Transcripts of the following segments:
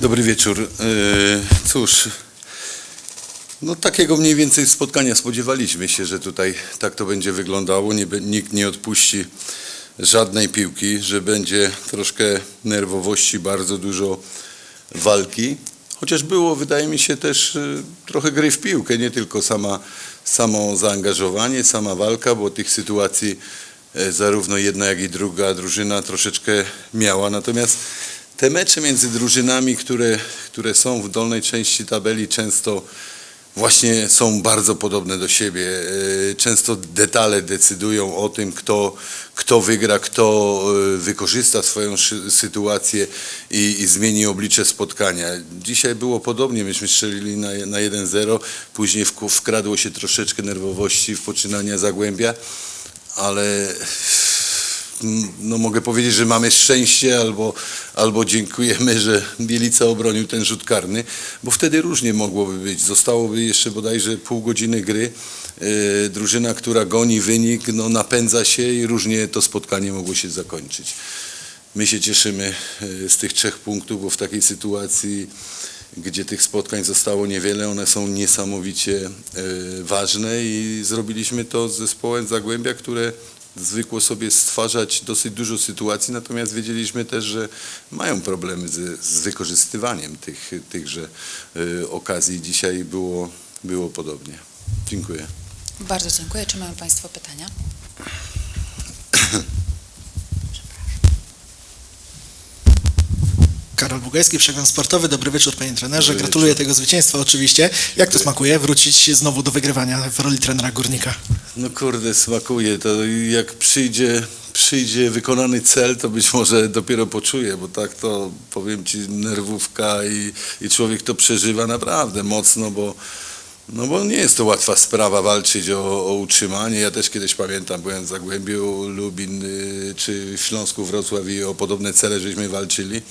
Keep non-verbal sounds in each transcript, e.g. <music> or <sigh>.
Dobry wieczór. E, Cóż, no takiego mniej więcej spotkania spodziewaliśmy się, że tutaj tak to będzie wyglądało. Nie, nikt nie odpuści żadnej piłki, że będzie troszkę nerwowości, bardzo dużo walki. Chociaż było, wydaje mi się, też e, trochę gry w piłkę, nie tylko sama, samo zaangażowanie, sama walka, bo tych sytuacji e, zarówno jedna, jak i druga drużyna troszeczkę miała. Natomiast te mecze między drużynami, które, które są w dolnej części tabeli, często właśnie są bardzo podobne do siebie. E, Często detale decydują o tym, kto, kto wygra, kto e, wykorzysta swoją sytuację i, i zmieni oblicze spotkania. Dzisiaj było podobnie, myśmy strzelili na, na 1-0, później wkradło się troszeczkę nerwowości w poczynania Zagłębia, ale no mogę powiedzieć, że mamy szczęście albo, albo dziękujemy, że Bielica obronił ten rzut karny, bo wtedy różnie mogłoby być. Zostałoby jeszcze bodajże pół godziny gry. Yy, drużyna, która goni wynik, no napędza się i różnie to spotkanie mogło się zakończyć. My się cieszymy yy, z tych trzech punktów, bo w takiej sytuacji, gdzie tych spotkań zostało niewiele, one są niesamowicie yy, ważne i zrobiliśmy to z zespołem Zagłębia, które zwykło sobie stwarzać dosyć dużo sytuacji, natomiast wiedzieliśmy też, że mają problemy z, z wykorzystywaniem tych, tychże y, okazji. Dzisiaj było, było podobnie. Dziękuję. Bardzo dziękuję. Czy mają Państwo pytania? <coughs> Karol Bugajski, Przegląd Sportowy. Dobry wieczór panie trenerze. Dobry Gratuluję wieczór. tego zwycięstwa oczywiście. Jak to smakuje wrócić znowu do wygrywania w roli trenera Górnika? No kurde, smakuje. To jak przyjdzie, przyjdzie wykonany cel, to być może dopiero poczuję, bo tak to powiem Ci, nerwówka i, i człowiek to przeżywa naprawdę mocno, bo no bo nie jest to łatwa sprawa walczyć o, o utrzymanie. Ja też kiedyś pamiętam, byłem w Zagłębiu, Lubin y, czy w Śląsku, Wrocław i o podobne cele żeśmy walczyli.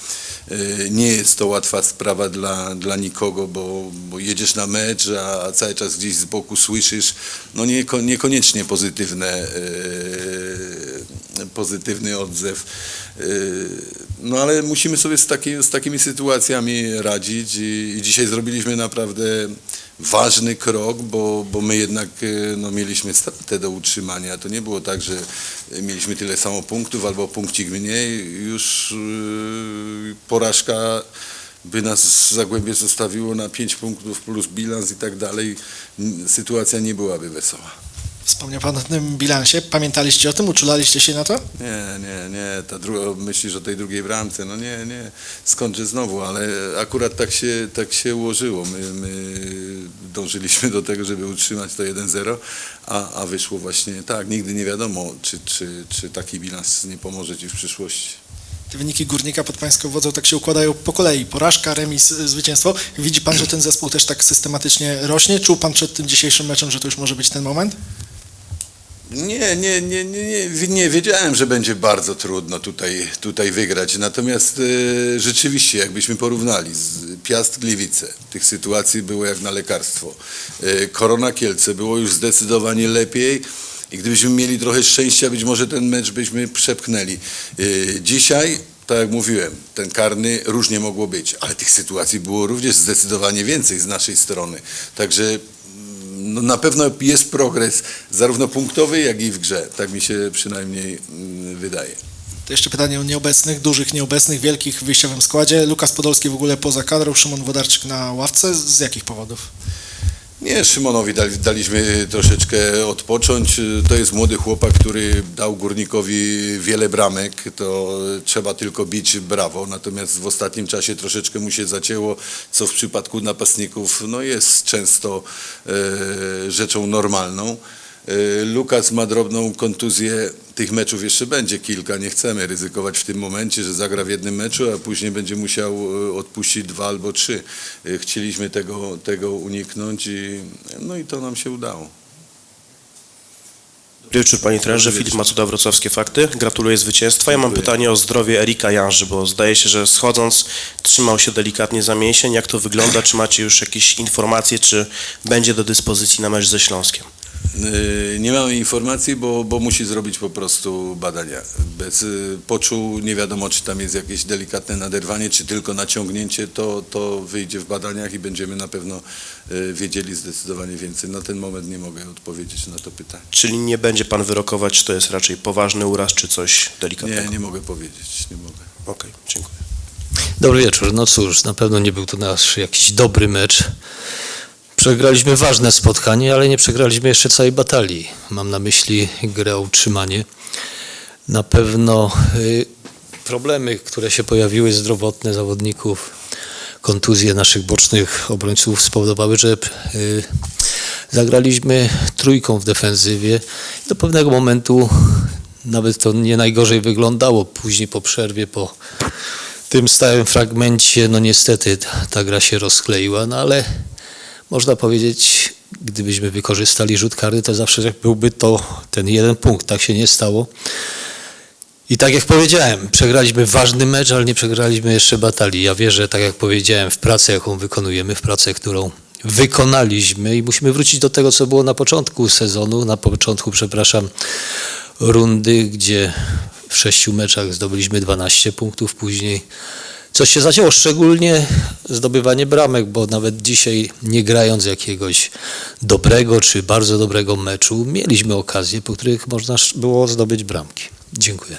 Y, Nie jest to łatwa sprawa dla, dla nikogo, bo, bo jedziesz na mecz, a, a cały czas gdzieś z boku słyszysz no nieko, niekoniecznie pozytywne, y, pozytywny odzew. No ale musimy sobie z, taki, z takimi sytuacjami radzić i, i dzisiaj zrobiliśmy naprawdę ważny krok, bo, bo my jednak e, no, mieliśmy stratę do utrzymania. To nie było tak, że mieliśmy tyle samo punktów albo punkcik mniej. Już yy, porażka by nas Zagłębie zostawiło na 5 punktów plus bilans i tak dalej. Sytuacja nie byłaby wesoła. Wspomniał pan o tym bilansie. Pamiętaliście o tym? Uczulaliście się na to? Nie, nie, nie, ta druga, myślisz o tej drugiej bramce, no nie, nie, skończę znowu, ale akurat tak się, tak się ułożyło. My, my dążyliśmy do tego, żeby utrzymać to 1-0, a, a wyszło właśnie tak. Nigdy nie wiadomo, czy, czy, czy taki bilans nie pomoże Ci w przyszłości. Te wyniki Górnika pod pańską wodzą tak się układają po kolei. Porażka, remis, y, zwycięstwo. Widzi pan, że ten zespół też tak systematycznie rośnie? Czuł pan przed tym dzisiejszym meczem, że to już może być ten moment? Nie, nie, nie, nie, nie, wi- nie wiedziałem, że będzie bardzo trudno tutaj, tutaj wygrać. Natomiast e, rzeczywiście, jakbyśmy porównali z Piast Gliwice, tych sytuacji było jak na lekarstwo. E, Korona Kielce było już zdecydowanie lepiej i gdybyśmy mieli trochę szczęścia, być może ten mecz byśmy przepchnęli. E, dzisiaj, tak jak mówiłem, ten karny różnie mogło być, ale tych sytuacji było również zdecydowanie więcej z naszej strony. Także no na pewno jest progres, zarówno punktowy, jak i w grze. Tak mi się przynajmniej mm, wydaje. To jeszcze pytanie o nieobecnych, dużych nieobecnych, wielkich w wyjściowym składzie. Lukas Podolski w ogóle poza kadrą, Szymon Wodarczyk na ławce. Z jakich powodów? Nie, Szymonowi dali, daliśmy troszeczkę odpocząć. To jest młody chłopak, który dał Górnikowi wiele bramek. To trzeba tylko bić brawo. Natomiast w ostatnim czasie troszeczkę mu się zacięło, co w przypadku napastników no jest często e, rzeczą normalną. E, Lukas ma drobną kontuzję. Tych meczów jeszcze będzie kilka. Nie chcemy ryzykować w tym momencie, że zagra w jednym meczu, a później będzie musiał e, odpuścić dwa albo trzy. E, Chcieliśmy tego, tego uniknąć i, no i to nam się udało. Dobry wieczór Panie Trenerze, Filip Macuda, Wrocławskie Fakty. Gratuluję zwycięstwa. Ja mam pytanie o zdrowie Erika Janży, bo zdaje się, że schodząc trzymał się delikatnie za mięsień. Jak to wygląda? Czy macie już jakieś informacje, czy będzie do dyspozycji na mecz ze Śląskiem? Yy, Nie mamy informacji, bo, bo musi zrobić po prostu badania. Bez yy, poczuł nie wiadomo, czy tam jest jakieś delikatne naderwanie, czy tylko naciągnięcie, to, to wyjdzie w badaniach i będziemy na pewno yy, wiedzieli zdecydowanie więcej. Na ten moment nie mogę odpowiedzieć na to pytanie. Czyli nie będzie pan wyrokować, czy to jest raczej poważny uraz, czy coś delikatnego? Nie, nie mogę powiedzieć, nie mogę. Okej, dziękuję. Dobry wieczór. No cóż, na pewno nie był to nasz jakiś dobry mecz. Przegraliśmy ważne spotkanie, ale nie przegraliśmy jeszcze całej batalii. Mam na myśli grę o utrzymanie. Na pewno y, problemy, które się pojawiły zdrowotne zawodników, kontuzje naszych bocznych obrońców spowodowały, że y, zagraliśmy trójką w defensywie. Do pewnego momentu nawet to nie najgorzej wyglądało. Później po przerwie, po tym stałym fragmencie, no niestety ta, ta gra się rozkleiła, no ale można powiedzieć, gdybyśmy wykorzystali rzut karny, to zawsze byłby to ten jeden punkt. Tak się nie stało. I tak jak powiedziałem, przegraliśmy ważny mecz, ale nie przegraliśmy jeszcze batalii. Ja wierzę, tak jak powiedziałem, w pracę, jaką wykonujemy, w pracę, którą wykonaliśmy i musimy wrócić do tego, co było na początku sezonu, na początku, przepraszam, rundy, gdzie w sześciu meczach zdobyliśmy 12 punktów, później coś się zacięło, szczególnie zdobywanie bramek, bo nawet dzisiaj nie grając jakiegoś dobrego czy bardzo dobrego meczu, mieliśmy okazje, po których można było zdobyć bramki. Dziękuję.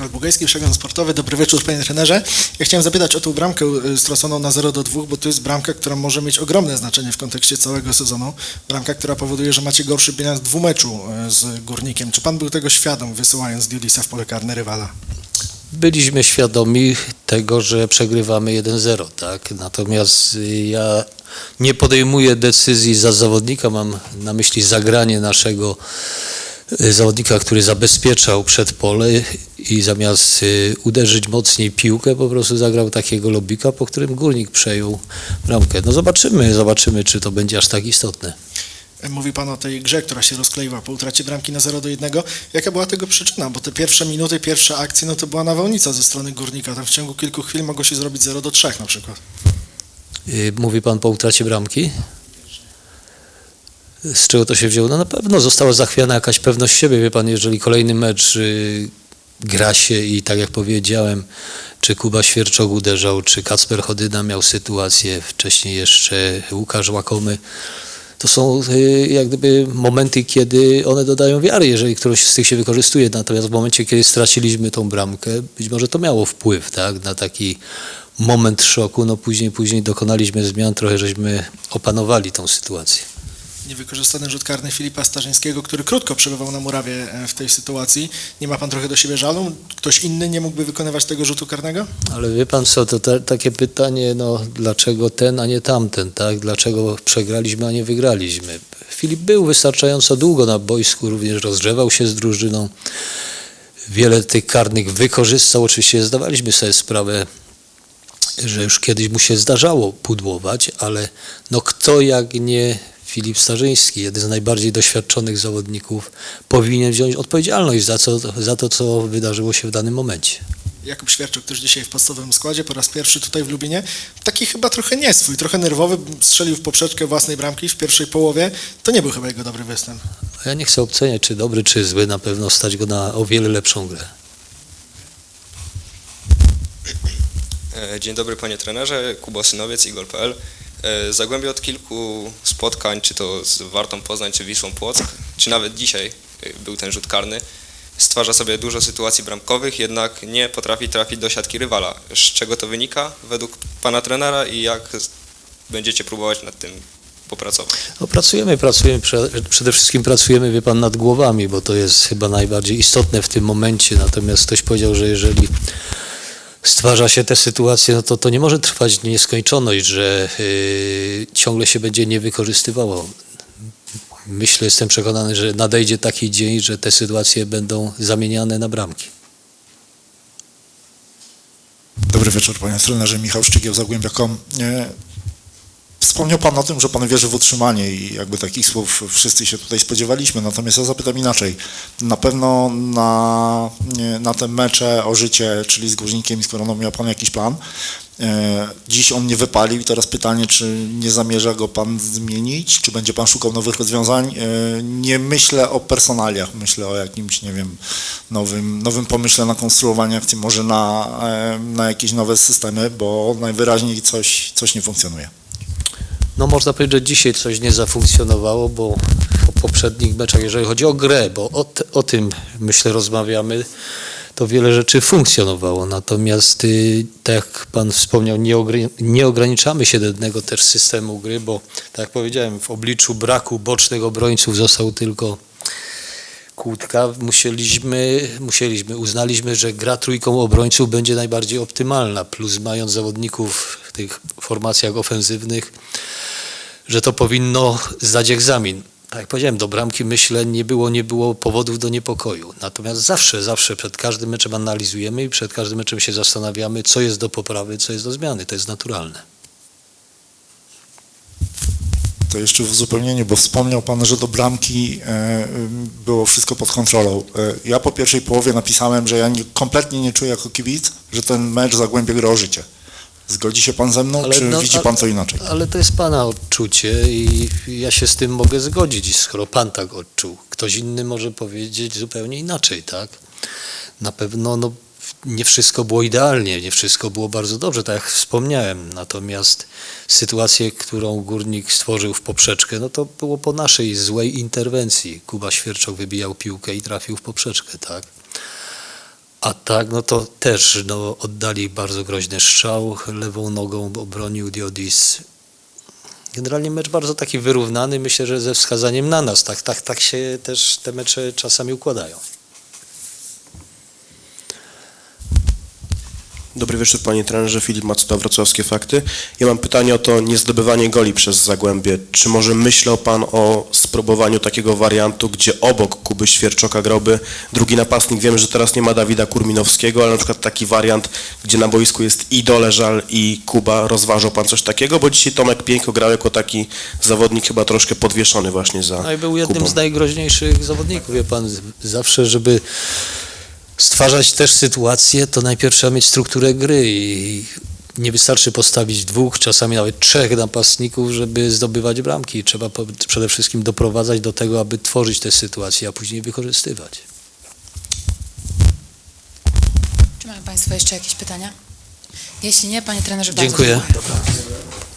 Karol Bugajski, przegląd sportowy. Dobry wieczór, panie trenerze. Ja chciałem zapytać o tą bramkę y, straconą na 0 do 2, bo to jest bramka, która może mieć ogromne znaczenie w kontekście całego sezonu. Bramka, która powoduje, że macie gorszy bilans dwumeczu y, z Górnikiem. Czy pan był tego świadom, wysyłając Dudisa w pole karne rywala? Byliśmy świadomi tego, że przegrywamy 1-0, tak? Natomiast y, ja nie podejmuję decyzji za zawodnika, mam na myśli zagranie naszego zawodnika, który zabezpieczał przed pole i zamiast y, uderzyć mocniej piłkę, po prostu zagrał takiego lobika, po którym górnik przejął bramkę. No zobaczymy, zobaczymy, czy to będzie aż tak istotne. Mówi pan o tej grze, która się rozkleiła po utracie bramki na 0 do 1. Jaka była tego przyczyna? Bo te pierwsze minuty, pierwsze akcje, no to była nawałnica ze strony Górnika. Tam w ciągu kilku chwil mogło się zrobić 0 do 3 na przykład. Y, Mówi pan po utracie bramki? Z czego to się wzięło? No na pewno została zachwiana jakaś pewność siebie. Wie pan, jeżeli kolejny mecz y, gra się i tak jak powiedziałem, czy Kuba Świerczok uderzał, czy Kacper Chodyna miał sytuację, wcześniej jeszcze Łukasz Łakomy, to są y, jak gdyby momenty, kiedy one dodają wiary, jeżeli którąś z tych się wykorzystuje. Natomiast w momencie, kiedy straciliśmy tą bramkę, być może to miało wpływ tak, na taki moment szoku. No później, później dokonaliśmy zmian, trochę żeśmy opanowali tą sytuację. Niewykorzystany rzut karny Filipa Starzyńskiego, który krótko przebywał na murawie e, w tej sytuacji. Nie ma pan trochę do siebie żalu? Ktoś inny nie mógłby wykonywać tego rzutu karnego? Ale wie pan co, to ta, takie pytanie, no dlaczego ten, a nie tamten, tak? Dlaczego przegraliśmy, a nie wygraliśmy? Filip był wystarczająco długo na boisku, również rozgrzewał się z drużyną. Wiele tych karnych wykorzystał. Oczywiście zdawaliśmy sobie sprawę, że już kiedyś mu się zdarzało pudłować, ale no kto jak nie Filip Starzyński, jeden z najbardziej doświadczonych zawodników, powinien wziąć odpowiedzialność za, co, za to, co wydarzyło się w danym momencie. Jakub Świerczuk też dzisiaj w podstawowym składzie, po raz pierwszy tutaj w Lubinie. Taki chyba trochę nieswój, trochę nerwowy, strzelił w poprzeczkę własnej bramki w pierwszej połowie. To nie był chyba jego dobry występ. A Ja nie chcę oceniać, czy dobry, czy zły, na pewno stać go na o wiele lepszą grę. E, Dzień dobry panie trenerze, Kuba Synowiec, Igol.pl. E, Zagłębie od kilku spotkań, czy to z Wartą Poznań, czy Wisłą Płock, czy nawet dzisiaj e, był ten rzut karny, stwarza sobie dużo sytuacji bramkowych, jednak nie potrafi trafić do siatki rywala. Z czego to wynika według pana trenera i jak będziecie próbować nad tym popracować? No, pracujemy, pracujemy, prze- przede wszystkim pracujemy, wie pan, nad głowami, bo to jest chyba najbardziej istotne w tym momencie. Natomiast ktoś powiedział, że jeżeli stwarza się te sytuacje, no to to nie może trwać nieskończoność, że yy, ciągle się będzie nie wykorzystywało. Myślę, jestem przekonany, że nadejdzie taki dzień, że te sytuacje będą zamieniane na bramki. Dobry wieczór panie trenerze, Michał Szczygieł, Zagłębia.com. Wspomniał Pan o tym, że Pan wierzy w utrzymanie i jakby takich słów wszyscy się tutaj spodziewaliśmy, natomiast ja zapytam inaczej. Na pewno na, na te mecze o życie, czyli z Górnikiem i z Koroną miał Pan jakiś plan. E, Dziś on nie wypalił i teraz pytanie, czy nie zamierza go Pan zmienić, czy będzie Pan szukał nowych rozwiązań? E, Nie myślę o personaliach, myślę o jakimś, nie wiem, nowym, nowym pomyśle na konstruowanie akcji, może na, e, na jakieś nowe systemy, bo najwyraźniej coś, coś nie funkcjonuje. No można powiedzieć, że dzisiaj coś nie zafunkcjonowało, bo w poprzednich meczach, jeżeli chodzi o grę, bo o, o tym myślę rozmawiamy, to wiele rzeczy funkcjonowało. Natomiast y, tak jak Pan wspomniał, nie, ogry- nie ograniczamy się do jednego też systemu gry, bo tak jak powiedziałem, w obliczu braku bocznych obrońców został tylko kłódka. Musieliśmy, musieliśmy, uznaliśmy, że gra trójką obrońców będzie najbardziej optymalna, plus mając zawodników tych formacjach ofensywnych, że to powinno zdać egzamin. Tak jak powiedziałem, do bramki myślę nie było, nie było powodów do niepokoju. Natomiast zawsze, zawsze przed każdym meczem analizujemy i przed każdym meczem się zastanawiamy, co jest do poprawy, co jest do zmiany. To jest naturalne. To jeszcze w uzupełnieniu, bo wspomniał Pan, że do bramki e, było wszystko pod kontrolą. E, Ja po pierwszej połowie napisałem, że ja nie, kompletnie nie czuję jako kibic, że ten mecz Zagłębie o życie. Zgodzi się Pan ze mną, Ale czy no, widzi Pan to inaczej? Ale to jest Pana odczucie i ja się z tym mogę zgodzić, skoro Pan tak odczuł. Ktoś inny może powiedzieć zupełnie inaczej, tak? Na pewno no, nie wszystko było idealnie, nie wszystko było bardzo dobrze, tak jak wspomniałem. Natomiast sytuację, którą Górnik stworzył w poprzeczkę, no to było po naszej złej interwencji. Kuba Świerczok wybijał piłkę i trafił w poprzeczkę, tak? A tak, no to też no, oddali bardzo groźny strzał, lewą nogą obronił Diodis. Generalnie mecz bardzo taki wyrównany, myślę, że ze wskazaniem na nas. Tak, tak, tak się też te mecze czasami układają. Dobry wieczór panie trenerze, Filip Macuda, Wrocławskie Fakty. Ja mam pytanie o to niezdobywanie goli przez Zagłębie. Czy może myślał pan o spróbowaniu takiego wariantu, gdzie obok Kuby Świerczoka grałby drugi napastnik? Wiem, że teraz nie ma Dawida Kurminowskiego, ale na przykład taki wariant, gdzie na boisku jest i Doleżal i Kuba. Rozważał pan coś takiego? Bo dzisiaj Tomek Pieńko grał jako taki zawodnik chyba troszkę podwieszony właśnie za No i był jednym Kubą. z najgroźniejszych zawodników, wie pan, zawsze, żeby stwarzać też sytuację, to najpierw trzeba mieć strukturę gry i nie wystarczy postawić dwóch, czasami nawet trzech napastników, żeby zdobywać bramki. Trzeba po, przede wszystkim doprowadzać do tego, aby tworzyć te sytuacje, a później wykorzystywać. Czy mają Państwo jeszcze jakieś pytania? Jeśli nie, Panie trenerze, bardzo Dziękuję. dziękuję.